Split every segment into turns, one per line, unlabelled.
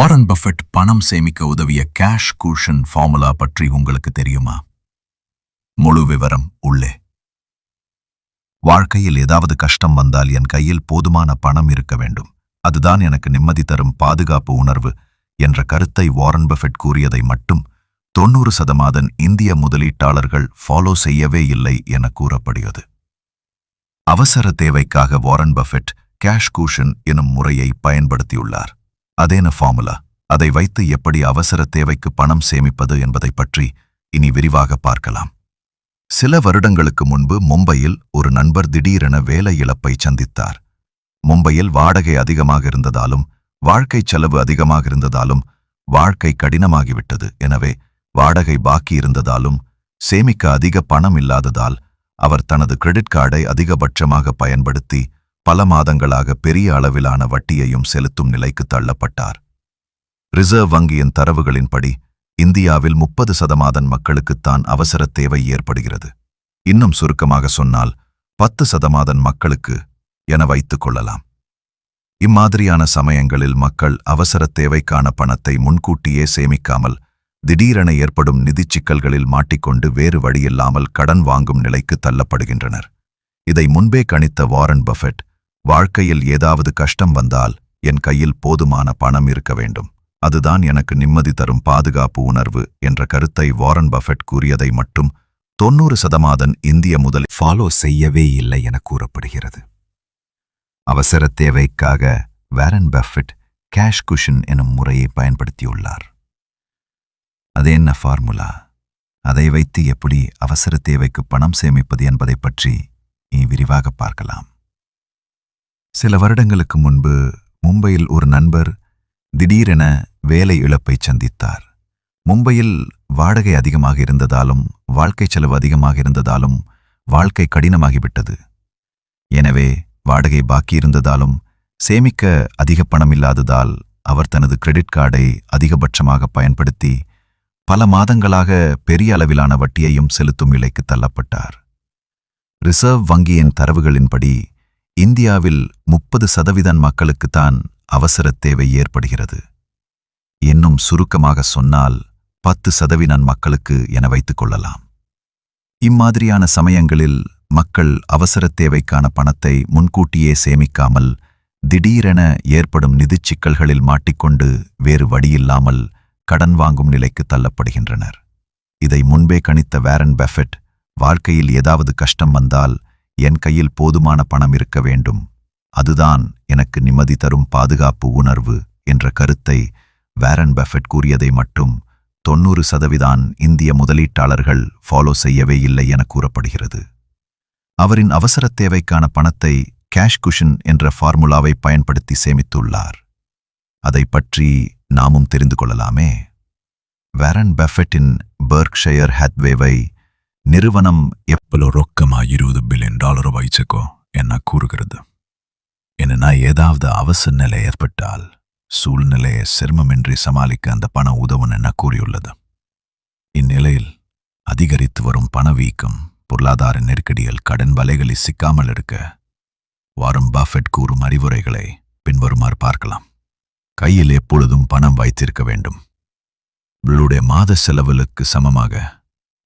Warren Buffett பணம் சேமிக்க உதவிய கேஷ் கூஷன் ஃபார்முலா பற்றி உங்களுக்கு தெரியுமா? முழு விவரம் உள்ளே. வாழ்க்கையில் ஏதாவது கஷ்டம் வந்தால் என் கையில் போதுமான பணம் இருக்க வேண்டும். அதுதான் எனக்கு நிம்மதி தரும் பாதுகாப்பு உணர்வு என்ற கருத்தை வாரன் பஃபெட் கூறியதை மட்டும் தொன்னூறு சதமாதன் இந்திய முதலீட்டாளர்கள் ஃபாலோ செய்யவே இல்லை என கூறப்படுகிறது. அவசர தேவைக்காக வாரன் பஃபெட் கேஷ் கூஷன் எனும் முறையை பயன்படுத்தியுள்ளார். அதேன ஃபார்முலா அதை வைத்து எப்படி அவசர தேவைக்கு பணம் சேமிப்பது என்பதை பற்றி இனி விரிவாக பார்க்கலாம். சில வருடங்களுக்கு முன்பு மும்பையில் ஒரு நண்பர் திடீரென வேலை இழப்பை சந்தித்தார். மும்பையில் வாடகை அதிகமாக இருந்ததாலும் வாழ்க்கை செலவு அதிகமாக இருந்ததாலும் வாழ்க்கை கடினமாகிவிட்டது. எனவே வாடகை பாக்கி இருந்ததாலும் சேமிக்க அதிக பணம் இல்லாததால் அவர் தனது கிரெடிட் கார்டை அதிகபட்சமாக பயன்படுத்தி பல மாதங்களாக பெரிய அளவிலான வட்டியையும் செலுத்தும் நிலைக்கு தள்ளப்பட்டார். ரிசர்வ் வங்கியின் தரவுகளின்படி இந்தியாவில் முப்பது சதமாதன் மக்களுக்குத்தான் அவசர தேவை ஏற்படுகிறது. இன்னும் சுருக்கமாக சொன்னால் பத்து சதமாதன் மக்களுக்கு என வைத்துக் கொள்ளலாம். இம்மாதிரியான சமயங்களில் மக்கள் அவசர தேவைக்கான பணத்தை முன்கூட்டியே சேமிக்காமல் திடீரென ஏற்படும் நிதிச் சிக்கல்களில் மாட்டிக்கொண்டு வேறு வழியில்லாமல் கடன் வாங்கும் நிலைக்கு தள்ளப்படுகின்றனர். இதை முன்பே கணித்த வாரன் பஃபெட் வாழ்க்கையில் ஏதாவது கஷ்டம் வந்தால் என் கையில் போதுமான பணம் இருக்க வேண்டும். அதுதான் எனக்கு நிம்மதி தரும் பாதுகாப்பு உணர்வு என்ற கருத்தை வாரன் பஃபெட் கூறியதை மட்டும் தொன்னூறு சதமாதன் இந்திய முதல்
ஃபாலோ செய்யவே இல்லை என கூறப்படுகிறது. அவசர தேவைக்காக வாரன் பஃபெட் கேஷ் குஷன் எனும் முறையை பயன்படுத்தியுள்ளார். அது என்ன ஃபார்முலா? அதை வைத்து எப்படி அவசர தேவைக்கு பணம் சேமிப்பது என்பதை பற்றி நீ விரிவாக பார்க்கலாம். சில வருடங்களுக்கு முன்பு மும்பையில் ஒரு நண்பர் திடீரென வேலை இழப்பை சந்தித்தார். மும்பையில் வாடகை அதிகமாக இருந்ததாலும் வாழ்க்கை செலவு அதிகமாக இருந்ததாலும் வாழ்க்கை கடினமாகிவிட்டது. எனவே வாடகை பாக்கி இருந்ததாலும் சேமிக்க அதிக பணம் இல்லாததால் அவர் தனது கிரெடிட் கார்டை அதிகபட்சமாக பயன்படுத்தி பல மாதங்களாக பெரிய அளவிலான வட்டியையும் செலுத்தும் நிலைக்கு தள்ளப்பட்டார். ரிசர்வ் வங்கியின் தரவுகளின்படி இந்தியாவில் முப்பது சதவீதம் மக்களுக்குத்தான் அவசர தேவை ஏற்படுகிறது. இன்னும் சுருக்கமாக சொன்னால் பத்து சதவீதம் மக்களுக்கு என வைத்துக் கொள்ளலாம். இம்மாதிரியான சமயங்களில் மக்கள் அவசர தேவைக்கான பணத்தை முன்கூட்டியே சேமிக்காமல் திடீரென ஏற்படும் நிதிச் சிக்கல்களில் மாட்டிக்கொண்டு வேறு வழியில்லாமல் கடன் வாங்கும் நிலைக்கு தள்ளப்படுகின்றனர். இதை முன்பே கணித்த வேரன் பெஃபெட் வாழ்க்கையில் ஏதாவது கஷ்டம் வந்தால் என் கையில் போதுமான பணம் இருக்க வேண்டும். அதுதான் எனக்கு நிம்மதி தரும் பாதுகாப்பு உணர்வு என்ற கருத்தை வேரன் பெஃபெட் கூறியதை மட்டும் தொன்னூறு சதவீதான் இந்திய முதலீட்டாளர்கள் ஃபாலோ செய்யவே இல்லை என கூறப்படுகிறது. அவரின் அவசர தேவைக்கான பணத்தை கேஷ் குஷன் என்ற ஃபார்முலாவை பயன்படுத்தி சேமித்துள்ளார். அதை பற்றி நாமும் தெரிந்து கொள்ளலாமே. வேரன் பெஃபெட்டின் பெர்க்ஷயர் ஹேத்வேவை நிறுவனம்
எப்பலோ ரொக்கமா இருபது பில்லியன் டாலர் வைச்சுக்கோ என்ன கூறுகிறது? என்னன்னா ஏதாவது அவசர நிலை ஏற்பட்டால் சூழ்நிலையை சிரமமின்றி சமாளிக்க அந்த பணம் உதவும் என கூறியுள்ளது? இந்நிலையில் அதிகரித்து வரும் பணவீக்கம் பொருளாதார நெருக்கடியில் கடன் வலைகளில் சிக்காமல் இருக்க வாரம் பஃபெட் கூறும் அறிவுரைகளை பின்வருமாறு பார்க்கலாம். கையில் எப்பொழுதும் பணம் வைத்திருக்க வேண்டும். உங்களுடைய மாத செலவுகளுக்கு சமமாக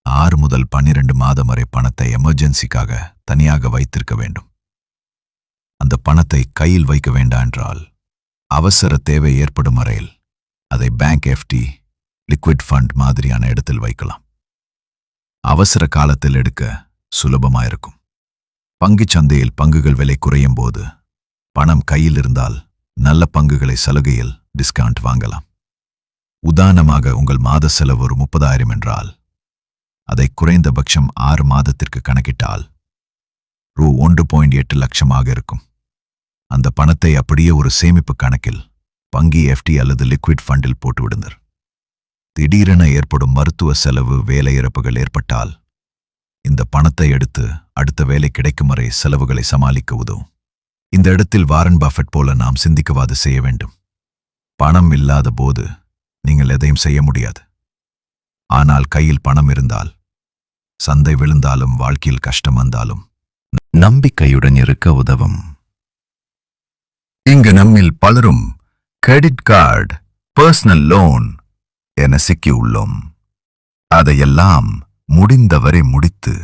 ஆறு முதல் பன்னிரண்டு மாதம் வரை பணத்தை எமர்ஜென்சிக்காக தனியாக வைத்திருக்க வேண்டும். அந்த பணத்தை கையில் வைக்க வேண்டாம் என்றால் அவசர தேவை ஏற்படும் வரையில் அதை பேங்க் எஃப்டி லிக்விட் ஃபண்ட் மாதிரியான இடத்தில் வைக்கலாம். அவசர காலத்தில் எடுக்க சுலபமாயிருக்கும் பங்குச் சந்தையில் பங்குகள் விலை குறையும் போது பணம் கையில் இருந்தால் நல்ல பங்குகளை சலுகையில் டிஸ்கவுண்ட் வாங்கலாம். உதாரணமாக உங்கள் மாத செலவு ஒரு முப்பதாயிரம் என்றால் அதை குறைந்தபட்சம் ஆறு மாதத்திற்கு கணக்கிட்டால் ரூ ஒன்று பாயிண்ட் எட்டு லட்சமாக இருக்கும். அந்த பணத்தை அப்படியே ஒரு சேமிப்பு கணக்கில் வங்கி எஃப்டி அல்லது லிக்விட் ஃபண்டில் போட்டு விடுந்தர் திடீரென ஏற்படும் மருத்துவ செலவு வேலை இறப்புகள் ஏற்பட்டால் இந்த பணத்தை எடுத்து அடுத்த வேலை கிடைக்கும் வரை செலவுகளை சமாளிக்க உதவும். இந்த இடத்தில் வாரன் பஃபெட் போல நாம் சிந்திக்கவாது செய்ய வேண்டும். பணம் இல்லாத போது நீங்கள் எதையும் செய்ய முடியாது. ஆனால் கையில் பணம் இருந்தால் சந்தை விழுந்தாலும் வாழ்க்கையில் கஷ்டம் வந்தாலும் நம்பிக்கையுடன் இருக்க உதவும். இங்கு நம்மில் பலரும் கிரெடிட் கார்டு
பர்சனல் லோன் என சிக்கியுள்ளோம். அதையெல்லாம் முடிந்தவரை முடித்து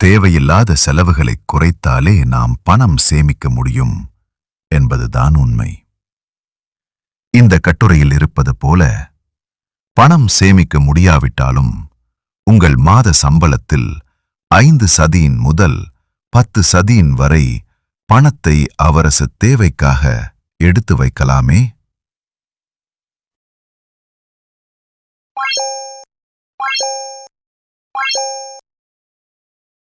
தேவையில்லாத செலவுகளை குறைத்தாலே நாம் பணம் சேமிக்க முடியும் என்பதுதான் உண்மை. இந்த கட்டுரையில் இருப்பது போல பணம் சேமிக்க முடியாவிட்டாலும் உங்கள் மாத சம்பளத்தில் ஐந்து சதியின் முதல் பத்து சதியின் வரை பணத்தை அவரச தேவைக்காக எடுத்து வைக்கலாமே?